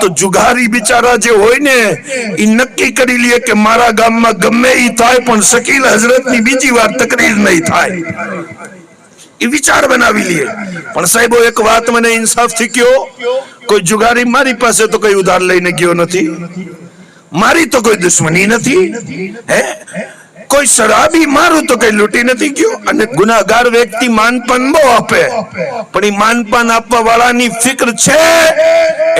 તો જુગારી બિચારા જે હોય ને એ નક્કી કરી લે કે મારા ગામમાં ગમે એ થાય, પણ શકીલ હઝરતની બીજી વાર તકરીર નહીં થાય. એ વિચાર બનાવી લે. પણ સાહેબો, એક વાત મને ઇન્સાફથી કયો કોઈ જુગારી મારી પાસે તો કઈ ઉધાર લઈને ગયો નથી. મારી તો કોઈ દુશ્મની નથી. હે? કોઈ શરાબી મારું તો કઈ લૂંટી નથી ગયો? અને ગુનાગાર વ્યક્તિ માનપાન બહુ આપે. પણ એ માનપાન આપવા વાળાની ફિક્ર છે?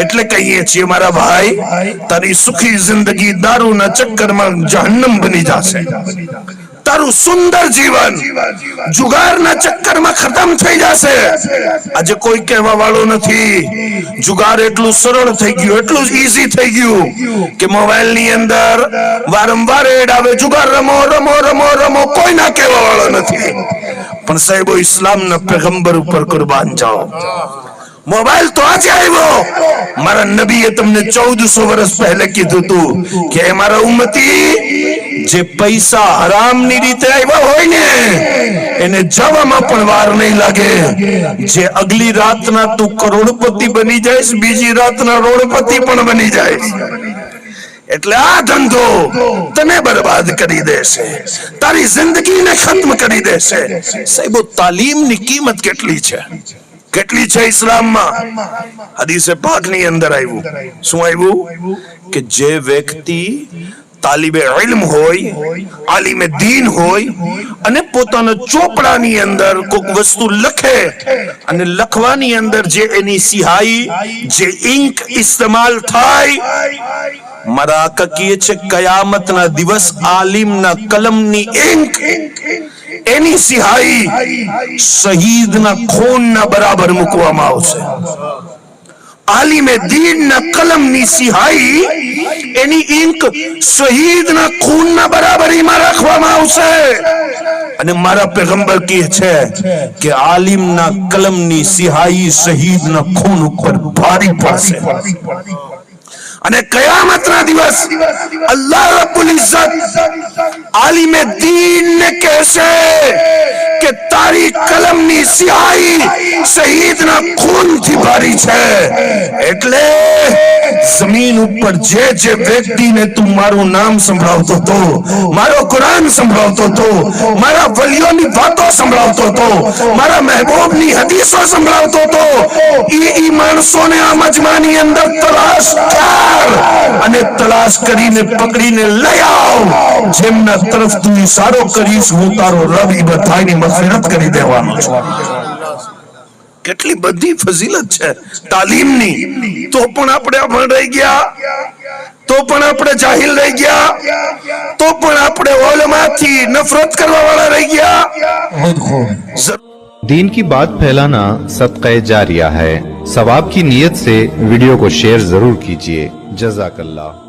એટલે કહીએ છીએ મારા ભાઈ, તારી સુખી જિંદગી દારૂના ચક્કરમાં જહન્નમ બની જશે. તારું સુંદર જીવન જુગારના ચક્કરમાં ખતમ થઈ જશે. આજે કોઈ કહેવા વાળો નથી. જુગાર એટલું સરળ થઈ ગયું, એટલું ઈઝી થઈ ગયું કે મોબાઈલની અંદર વારંવાર એડ આવે, જુગાર રમો રમો રમો રમો કોઈ ના કહેવા વાળો નથી. પણ સાહેબો, ઇસ્લામના પેગંબર ઉપર કુરબાન જાઓ. મોબાઈલ તો આજે આવ્યો. મારા નબીએ તમને ચૌદસો વર્ષ પહેલે કીધું હતું કે મારા ઉમ્મતી જે પૈસા હરામની રીતે આવ્યા હોય ને, એને જવામાં પણ વાર નહીં લાગે. જે અગલી રાતના તું કરોડપતિ બની જઈશ, બીજી રાતના રોડપતિ પણ બની જઈશ. એટલે આ ધંધો તને બરબાદ કરી દેશે. તારી જિંદગીને ખતમ કરી દેશે. સાહેબો, તાલીમની કિંમત કેટલી છે? કેટલી છે ઇસ્લામમાં? હદીસે પાકની અંદર આવ્યું. શું આવ્યું? કે જે વ્યક્તિ તાલિબે ઇલ્મ હોય, આલિમે દીન હોય, અને પોતાના ચોપડાની અંદર કોઈક વસ્તુ લખે અને લખવાની અંદર જે એની સિહાઈ, જે ઇંક ઇસ્તેમાલ થાય, મારા આકા છે, કયામતના દિવસ આલિમના કલમની ઇંક એની સિહાઈ શહીદના ખૂનના બરાબર મૂકવામાં આવશે. આલિમે દીનના કલમની સિહાઈ એની ઇંક શહીદના ખૂનના બરાબરીમાં રાખવામાં આવશે અને મારા પેગંબર કહે છે કે આલિમના કલમની સિહાઈ શહીદના ખૂન ઉપર ભારી પડશે અને કયામતના દિવસ અલ્લાહ રબ્બુલ ઇઝ્ઝત આલિમે દીન ને કહેશે સિહાઈ શહીદના ખૂનથી ભરી છે. એટલે જમીન ઉપર જે જે વ્યક્તિને તું મારું નામ સંભળાવતો હતો, મારો કુરાન સંભળાવતો હતો, મારા વલીઓની વાતો સંભળાવતો હતો, મારા મહેબૂબની હદીસો સંભળાવતો હતો, ઈ ઈ માણસોને આ મજમાની અંદર તલાશ કર અને તલાશ કરીને પકડીને લઈ આવ જેમના તરફ તું ઈશારો કરીશ હું તારો રબ ઈ બધાની મફરત કરી દેવાનો છું કેટલી બધી ફઝીલત છે તાલીમની તો પણ આપણે અભણ રહી ગયા તો પણ આપણે જાહિલ રહી ગયા તો પણ આપણે ઓલમાથી નફરત કરવા વાળા રહી ગયા જરૂર दीन की बात फैलाना सदक़ जारिया है सवाब की नीयत से वीडियो को शेयर जरूर कीजिए جزاك الله.